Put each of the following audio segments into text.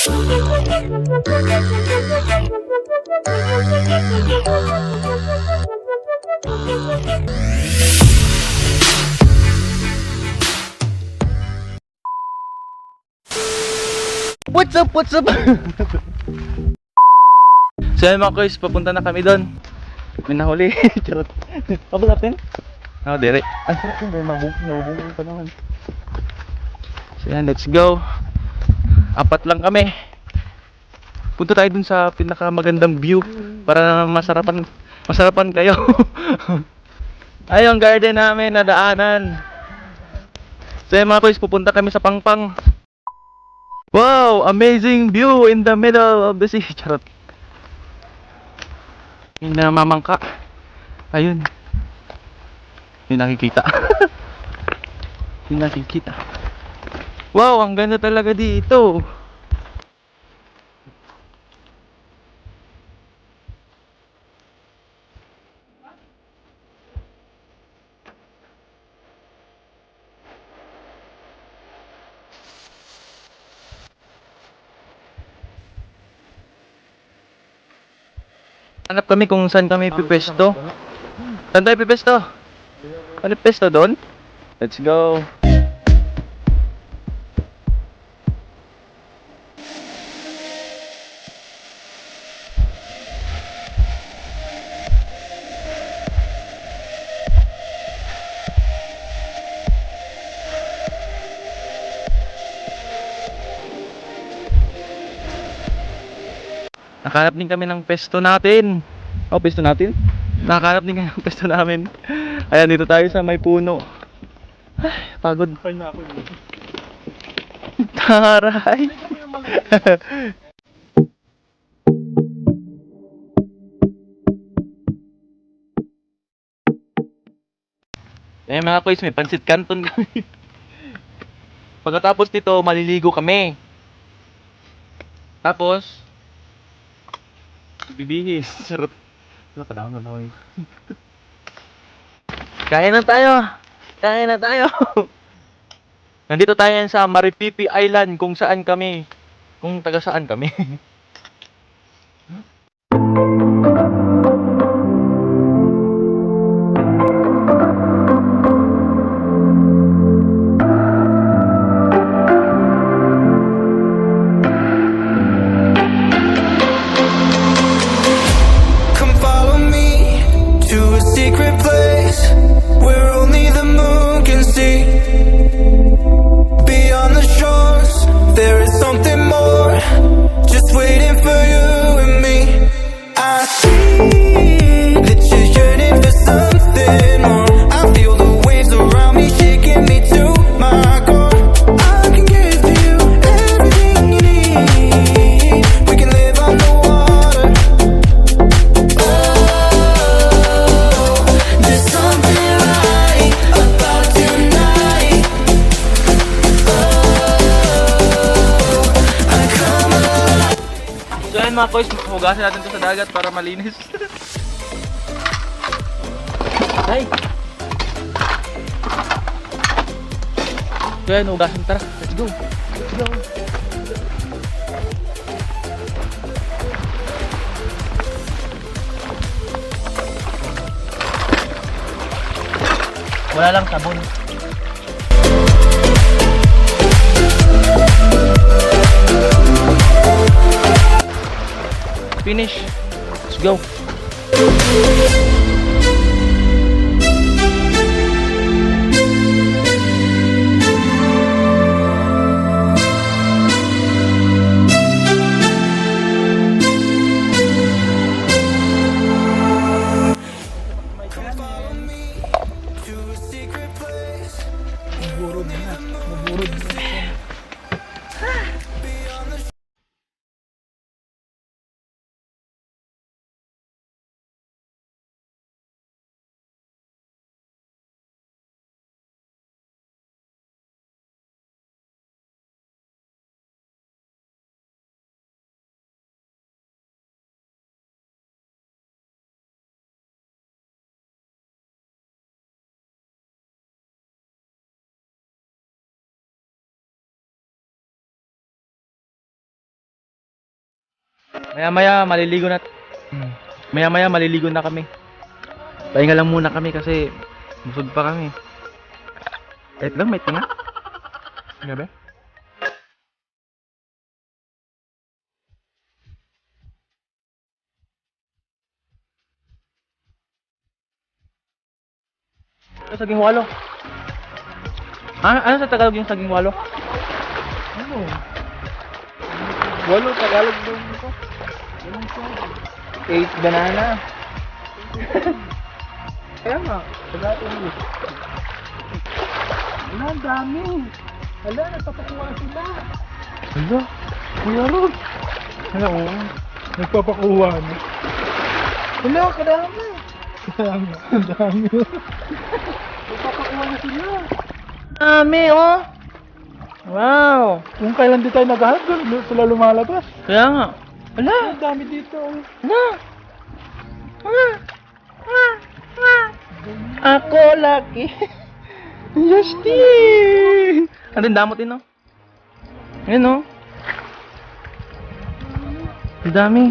What's up? What's up? so yan mga kuys, papunta na kami doon. May nahuli. Charot. Pabal natin? Oo, oh, dire. Ang sarap yun. May mabungking pa naman. So yan, let's go. Apat lang kami. Punta tayo dun sa pinakamagandang view para masarapan masarapan kayo. Ay, yung garden namin na daanan. So yan mga kuys, pupunta kami sa Pangpang. Wow! Amazing view in the middle of the sea. Charot. Yung namamangka. Ayun. Yung nakikita. yung nakikita. Wow! Ang ganda talaga dito. Hanap kami kung saan kami pipesto. Saan tayo pipesto? Ano pipesto doon? Let's go. Nakahanap din kami ng pesto natin. Oh, pesto natin? Nakahanap din kami ng pesto namin. Ayan, dito tayo sa may puno. Ay, pagod. Kaya na ako. Taray. Eh mga kuys, may pansit canton kami. Pagkatapos nito, maliligo kami. Tapos, bibihis. Ano ka na ako Kain na tayo. Kain na tayo. Nandito tayo sa Maripipi Island kung saan kami. Kung taga saan kami. secret place where only the moon can see. Beyond the shores, Yan mga boys, hugasan natin to sa dagat para malinis. Ay! So yan, hugasan tara. Let's go. Let's go. Wala lang sabon. Finish. Let's go. Maya maya maliligo na. Maya maya maliligo na kami. Pahinga lang muna kami kasi busog pa kami. Wait lang, wait nga. Gabi? Ano saging walo? Ah, ano sa Tagalog yung saging walo? Ano? Walo, Tagalog doon. Eight banana. Kaya nga, Tagalog English. Wala, ang dami. Wala, nagpapakuha sila. Hala, Kuya Rod. Hala, oo. Nagpapakuha na. Wala, kadami. Kadami, ang dami. Nagpapakuha na sila. Dami, oh. Wow. Kung kailan di tayo naghahanap, sila lumalabas. Kaya nga. Hala, Ang dami dito. oh. Hala. Hala. Ako laki. Justin. Ano yung damot din, no? Ayan, no? Ang dami.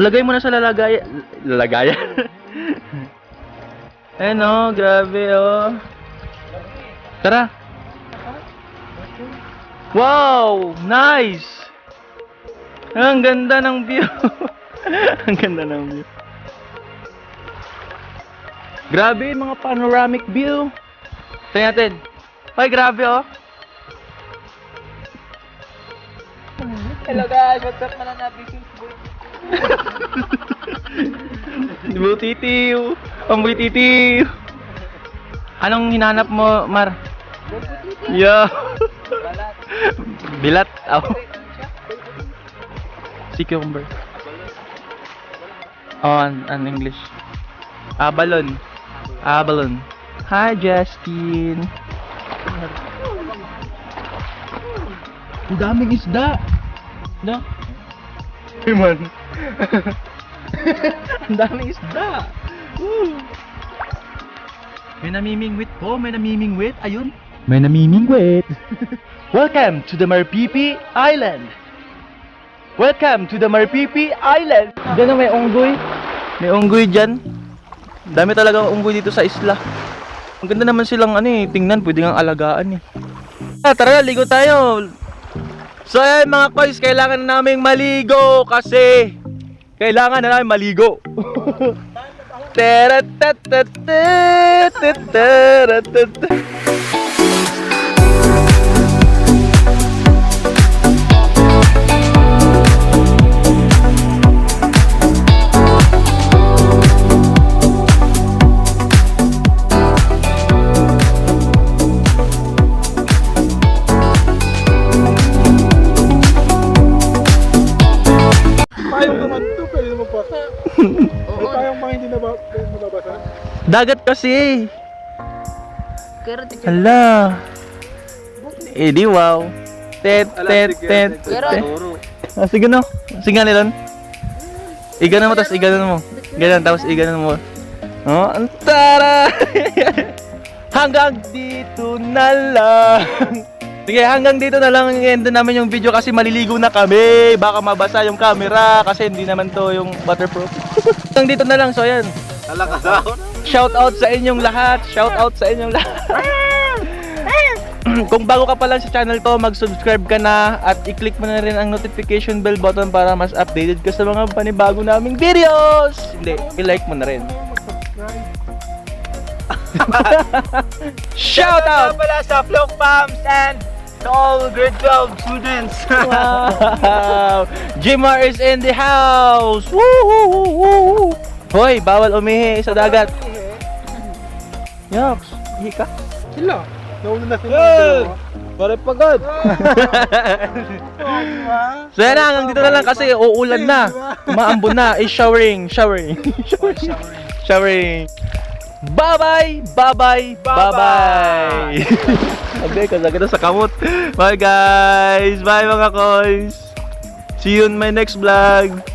Lagay mo na sa lalagay... Lalagayan? Ayan, no? Grabe, oh. Tara. Wow! Nice! Ang ganda ng view. Ang ganda ng view. Grabe, mga panoramic view. Tingnan natin. Ay, grabe oh. Hello guys, what's up man na This is Boy. Butitiw. Ang butitiw. Anong hinanap mo, Mar? Yeah. Bilat. Oh. Si cucumber. Oh, an, an English. Abalon. Abalon. Hi, Justin. Ang daming isda. No? Iman. Ang daming isda. Woo. May namimingwit po, may namimingwit. Ayun. May namimingwit. Welcome to the Marpipi Island. Welcome to the Maripipi Island! Diyan na may unggoy. May unggoy dyan. Dami talaga unggoy dito sa isla. Ang ganda naman silang ano eh, tingnan, pwede nga alagaan eh. Ah, tara, ligo tayo! So ayan mga koys, kailangan na namin maligo kasi kailangan na namin maligo. Tara, tara, tara, tara, tara, tara, Payong naman to, pwede naman pa. May payong mga hindi naba- nababasa. Dagat kasi. Kero ti Hala. Eh di wow. Tet tet tet. Tet. Ah, sige no. Sige nga nilon. Iganon mo, tapos iganon mo. Ganon, tapos iganon mo. Oh, ang tara! hanggang dito na lang. Sige, hanggang dito na lang end namin yung video kasi maliligo na kami. Baka mabasa yung camera kasi hindi naman to yung waterproof. hanggang dito na lang, so yan. Shout out sa inyong lahat. Shout out sa inyong lahat. Kung bago ka pa lang sa channel to, mag-subscribe ka na at i-click mo na rin ang notification bell button para mas updated ka sa mga panibago naming videos. Hindi, i-like mo na rin. Shout out! pala sa Flock Palms and to all grade 12 students. Wow! Jimar is in the house! Woo! woo, woo, woo. Hoy, bawal umihi sa dagat. Yoks, ihi ka? Sila. Nauna na sila. Pare pagod. so yan na, hanggang dito na lang kasi uulan na. Umaambon na. Is showering, showering. showering. showering. Bye-bye! Bye-bye! Bye-bye! Okay, kasagad sa kamot. Bye guys! Bye mga koys! See you in my next vlog!